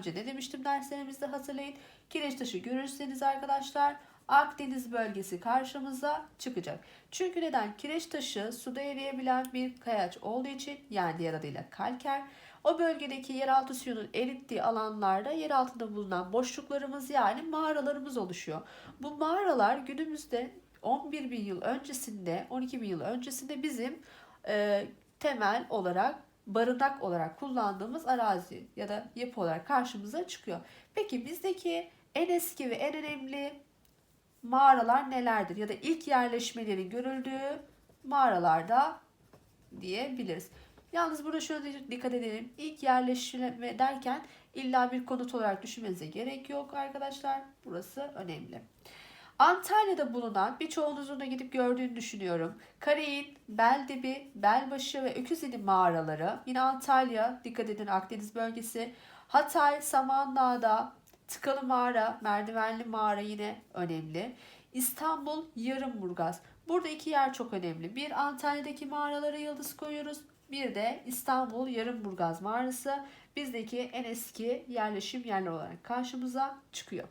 önce ne demiştim derslerimizde hatırlayın. Kireç taşı görürseniz arkadaşlar Akdeniz bölgesi karşımıza çıkacak. Çünkü neden? Kireç taşı suda eriyebilen bir kayaç olduğu için yani diğer adıyla kalker. O bölgedeki yeraltı suyunun erittiği alanlarda yer altında bulunan boşluklarımız yani mağaralarımız oluşuyor. Bu mağaralar günümüzde 11 bin yıl öncesinde, 12 bin yıl öncesinde bizim e, temel olarak barınak olarak kullandığımız arazi ya da yapı olarak karşımıza çıkıyor. Peki bizdeki en eski ve en önemli mağaralar nelerdir? Ya da ilk yerleşmelerin görüldüğü mağaralarda diyebiliriz. Yalnız burada şöyle dikkat edelim. İlk yerleşme derken illa bir konut olarak düşünmenize gerek yok arkadaşlar. Burası önemli. Antalya'da bulunan birçoğunuzun da gidip gördüğünü düşünüyorum. Karayın, Beldibi, Belbaşı ve Öküzeli mağaraları. Yine Antalya, dikkat edin Akdeniz bölgesi. Hatay, Samandağ'da, Tıkalı Mağara, Merdivenli Mağara yine önemli. İstanbul, Yarımburgaz. Burada iki yer çok önemli. Bir Antalya'daki mağaralara yıldız koyuyoruz. Bir de İstanbul Yarımburgaz mağarası bizdeki en eski yerleşim yerleri olarak karşımıza çıkıyor.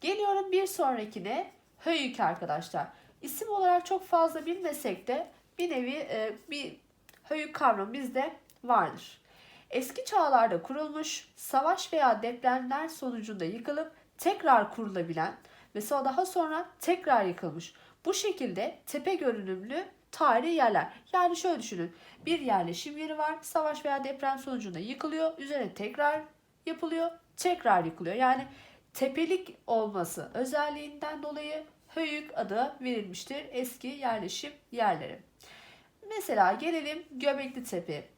Geliyorum bir sonrakine Höyük arkadaşlar. İsim olarak çok fazla bilmesek de bir nevi e, bir Höyük kavramı bizde vardır. Eski çağlarda kurulmuş, savaş veya depremler sonucunda yıkılıp tekrar kurulabilen ve daha sonra tekrar yıkılmış. Bu şekilde tepe görünümlü tarihi yerler. Yani şöyle düşünün. Bir yerleşim yeri var. Savaş veya deprem sonucunda yıkılıyor. Üzerine tekrar yapılıyor. Tekrar yıkılıyor. Yani tepelik olması özelliğinden dolayı Höyük adı verilmiştir eski yerleşim yerleri. Mesela gelelim Göbekli Tepe.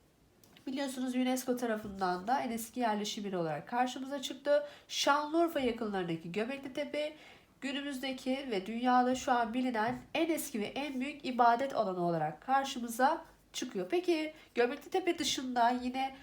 Biliyorsunuz UNESCO tarafından da en eski yerleşim yeri olarak karşımıza çıktı. Şanlıurfa yakınlarındaki Göbekli Tepe günümüzdeki ve dünyada şu an bilinen en eski ve en büyük ibadet alanı olarak karşımıza çıkıyor. Peki Göbekli Tepe dışında yine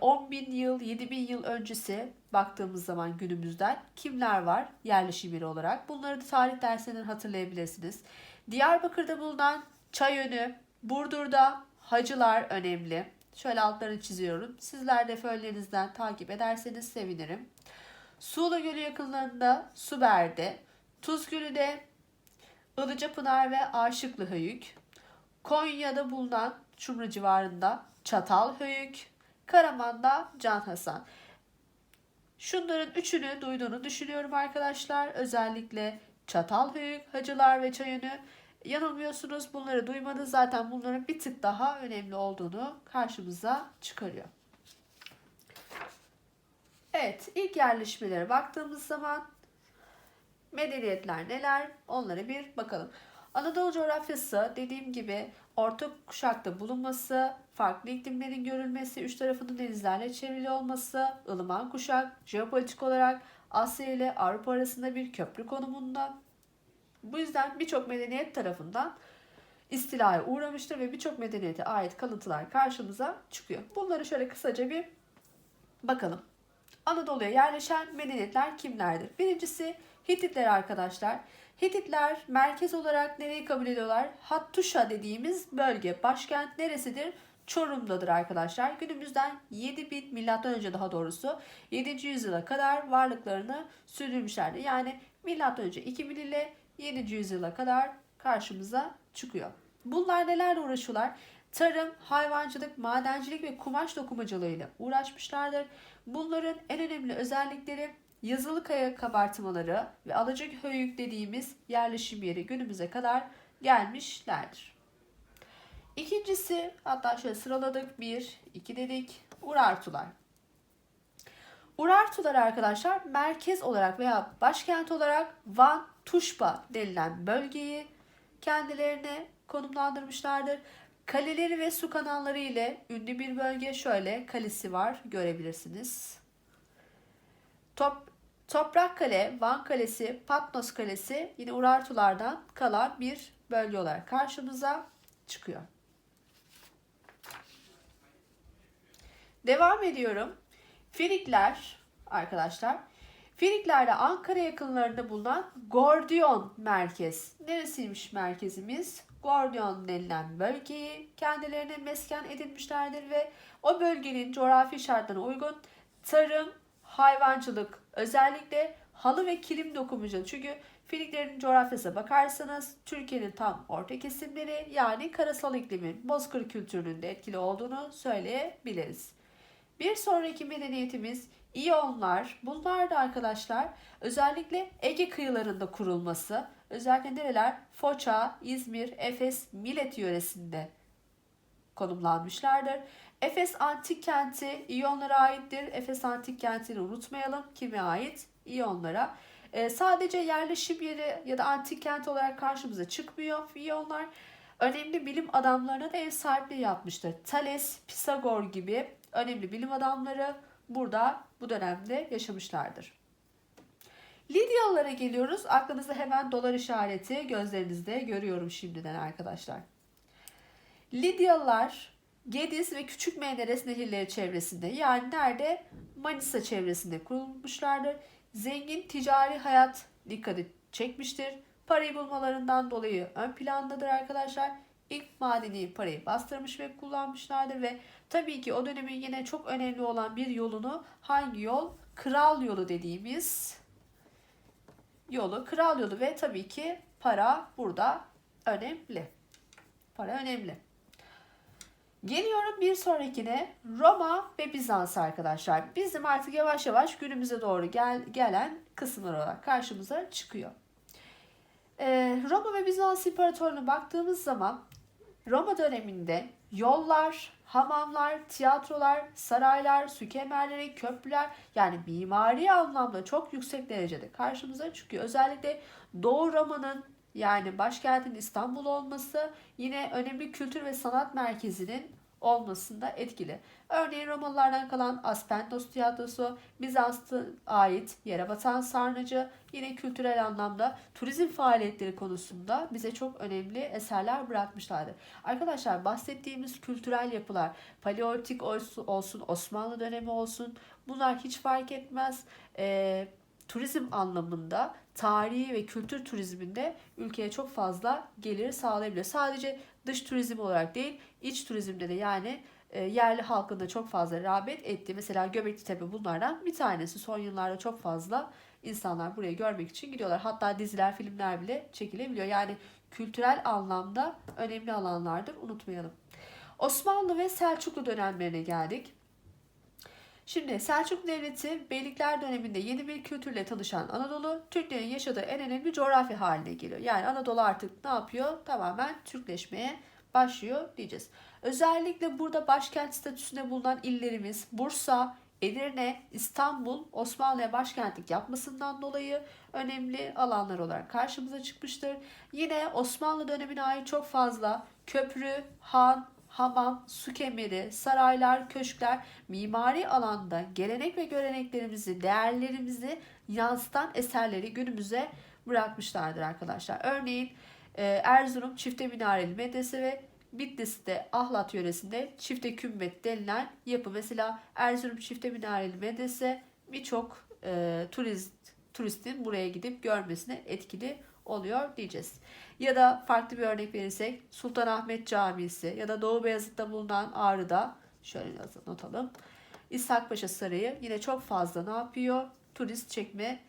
10 bin yıl, 7 bin yıl öncesi baktığımız zaman günümüzden kimler var yerleşim yeri olarak? Bunları da tarih dersinden hatırlayabilirsiniz. Diyarbakır'da bulunan Çayönü, Burdur'da Hacılar önemli. Şöyle altlarını çiziyorum. Sizler de föllerinizden takip ederseniz sevinirim. Suğla Gölü yakınlarında Suber'de, Tuz Gölü'de Ilıcapınar ve Aşıklı Höyük, Konya'da bulunan Çumru civarında Çatal Höyük, Karaman'da Can Hasan. Şunların üçünü duyduğunu düşünüyorum arkadaşlar. Özellikle Çatal Höyük, Hacılar ve Çayönü. Yanılmıyorsunuz bunları duymanız zaten bunların bir tık daha önemli olduğunu karşımıza çıkarıyor. Evet, ilk yerleşmelere baktığımız zaman medeniyetler neler? Onlara bir bakalım. Anadolu coğrafyası dediğim gibi orta kuşakta bulunması, farklı iklimlerin görülmesi, üç tarafının denizlerle çevrili olması, ılıman kuşak, jeopolitik olarak Asya ile Avrupa arasında bir köprü konumunda. Bu yüzden birçok medeniyet tarafından istilaya uğramıştır ve birçok medeniyete ait kalıntılar karşımıza çıkıyor. Bunları şöyle kısaca bir bakalım. Anadolu'ya yerleşen medeniyetler kimlerdir? Birincisi Hititler arkadaşlar. Hititler merkez olarak nereyi kabul ediyorlar? Hattuşa dediğimiz bölge. Başkent neresidir? Çorum'dadır arkadaşlar. Günümüzden 7000 milattan önce daha doğrusu 7. yüzyıla kadar varlıklarını sürdürmüşlerdi. Yani milattan önce 2000 ile 7. yüzyıla kadar karşımıza çıkıyor. Bunlar nelerle uğraşıyorlar? Tarım, hayvancılık, madencilik ve kumaş dokumacılığıyla uğraşmışlardır. Bunların en önemli özellikleri yazılı kaya kabartmaları ve Alacak Höyük dediğimiz yerleşim yeri günümüze kadar gelmişlerdir. İkincisi hatta şöyle sıraladık. Bir, iki dedik. Urartular. Urartular arkadaşlar merkez olarak veya başkent olarak Van Tuşba denilen bölgeyi kendilerine konumlandırmışlardır. Kaleleri ve su kanalları ile ünlü bir bölge şöyle kalesi var görebilirsiniz. Top, Toprak Kale, Van Kalesi, Patmos Kalesi yine Urartulardan kalan bir bölge olarak karşımıza çıkıyor. Devam ediyorum. Finikler arkadaşlar. Finiklerde Ankara yakınlarında bulunan Gordiyon merkez. Neresiymiş merkezimiz? Gordiyon denilen bölgeyi kendilerine mesken edinmişlerdir ve o bölgenin coğrafi şartlarına uygun tarım, hayvancılık, özellikle halı ve kilim dokumacılığı. Çünkü Filiklerin coğrafyasına bakarsanız Türkiye'nin tam orta kesimleri yani karasal iklimin bozkır kültürünün de etkili olduğunu söyleyebiliriz. Bir sonraki medeniyetimiz İyonlar. Bunlar da arkadaşlar özellikle Ege kıyılarında kurulması. Özellikle nereler? Foça, İzmir, Efes, Milet yöresinde konumlanmışlardır. Efes antik kenti İyonlara aittir. Efes antik kentini unutmayalım. Kime ait? İyonlara. Ee, sadece yerleşim yeri ya da antik kent olarak karşımıza çıkmıyor İyonlar. Önemli bilim adamlarına da ev sahipliği yapmıştır. Thales, Pisagor gibi önemli bilim adamları burada bu dönemde yaşamışlardır. Lidyalılara geliyoruz. Aklınızda hemen dolar işareti gözlerinizde görüyorum şimdiden arkadaşlar. Lidyalılar Gediz ve Küçük Menderes nehirleri çevresinde yani nerede? Manisa çevresinde kurulmuşlardır. Zengin ticari hayat dikkati çekmiştir. Parayı bulmalarından dolayı ön plandadır arkadaşlar. İlk madeni parayı bastırmış ve kullanmışlardır ve tabii ki o dönemin yine çok önemli olan bir yolunu hangi yol? Kral yolu dediğimiz yolu, kral yolu ve tabii ki para burada önemli. Para önemli. Geliyorum bir sonrakine Roma ve Bizans arkadaşlar. Bizim artık yavaş yavaş günümüze doğru gel, gelen kısımlar olarak karşımıza çıkıyor. Ee, Roma ve Bizans İmparatorluğu'na baktığımız zaman Roma döneminde yollar, hamamlar, tiyatrolar, saraylar, su kemerleri, köprüler yani mimari anlamda çok yüksek derecede karşımıza çıkıyor. Özellikle Doğu Roma'nın yani başkentin İstanbul olması yine önemli kültür ve sanat merkezinin olmasında etkili. Örneğin Romalılardan kalan Aspendos tiyatrosu, Bizans'a ait yere batan sarnıcı yine kültürel anlamda turizm faaliyetleri konusunda bize çok önemli eserler bırakmışlardır. Arkadaşlar bahsettiğimiz kültürel yapılar paleolitik olsun, Osmanlı dönemi olsun bunlar hiç fark etmez. Ee, turizm anlamında tarihi ve kültür turizminde ülkeye çok fazla gelir sağlayabilir. Sadece dış turizm olarak değil, iç turizmde de yani e, yerli halkın da çok fazla rağbet etti. Mesela Göbekli Tepe bunlardan bir tanesi. Son yıllarda çok fazla insanlar buraya görmek için gidiyorlar. Hatta diziler, filmler bile çekilebiliyor. Yani kültürel anlamda önemli alanlardır. Unutmayalım. Osmanlı ve Selçuklu dönemlerine geldik. Şimdi Selçuk Devleti Beylikler döneminde yeni bir kültürle tanışan Anadolu, Türklerin yaşadığı en önemli coğrafya haline geliyor. Yani Anadolu artık ne yapıyor? Tamamen Türkleşmeye başlıyor diyeceğiz. Özellikle burada başkent statüsünde bulunan illerimiz Bursa, Edirne, İstanbul Osmanlı'ya başkentlik yapmasından dolayı önemli alanlar olarak karşımıza çıkmıştır. Yine Osmanlı dönemine ait çok fazla köprü, han, hamam, su kemeri, saraylar, köşkler mimari alanda gelenek ve göreneklerimizi, değerlerimizi yansıtan eserleri günümüze bırakmışlardır arkadaşlar. Örneğin e, Erzurum çifte minareli medrese ve Bitlis'te Ahlat yöresinde çifte kümbet denilen yapı. Mesela Erzurum çifte minareli medrese birçok e, turist turistin buraya gidip görmesine etkili oluyor diyeceğiz. Ya da farklı bir örnek verirsek Sultanahmet Camisi ya da Doğu Beyazıt'ta bulunan Ağrı'da şöyle not alalım. İshak Paşa Sarayı yine çok fazla ne yapıyor? Turist çekme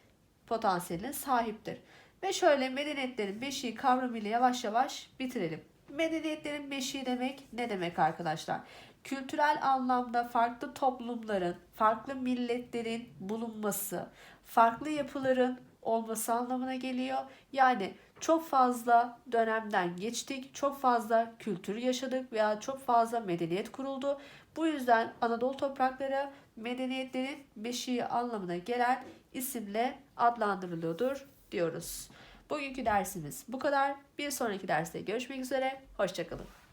potansiyeline sahiptir. Ve şöyle medeniyetlerin beşiği kavramıyla yavaş yavaş bitirelim. Medeniyetlerin beşiği demek ne demek arkadaşlar? Kültürel anlamda farklı toplumların, farklı milletlerin bulunması, farklı yapıların olması anlamına geliyor. Yani çok fazla dönemden geçtik, çok fazla kültür yaşadık veya çok fazla medeniyet kuruldu. Bu yüzden Anadolu toprakları medeniyetlerin beşiği anlamına gelen isimle adlandırılıyordur diyoruz. Bugünkü dersimiz bu kadar. Bir sonraki derste görüşmek üzere. Hoşçakalın.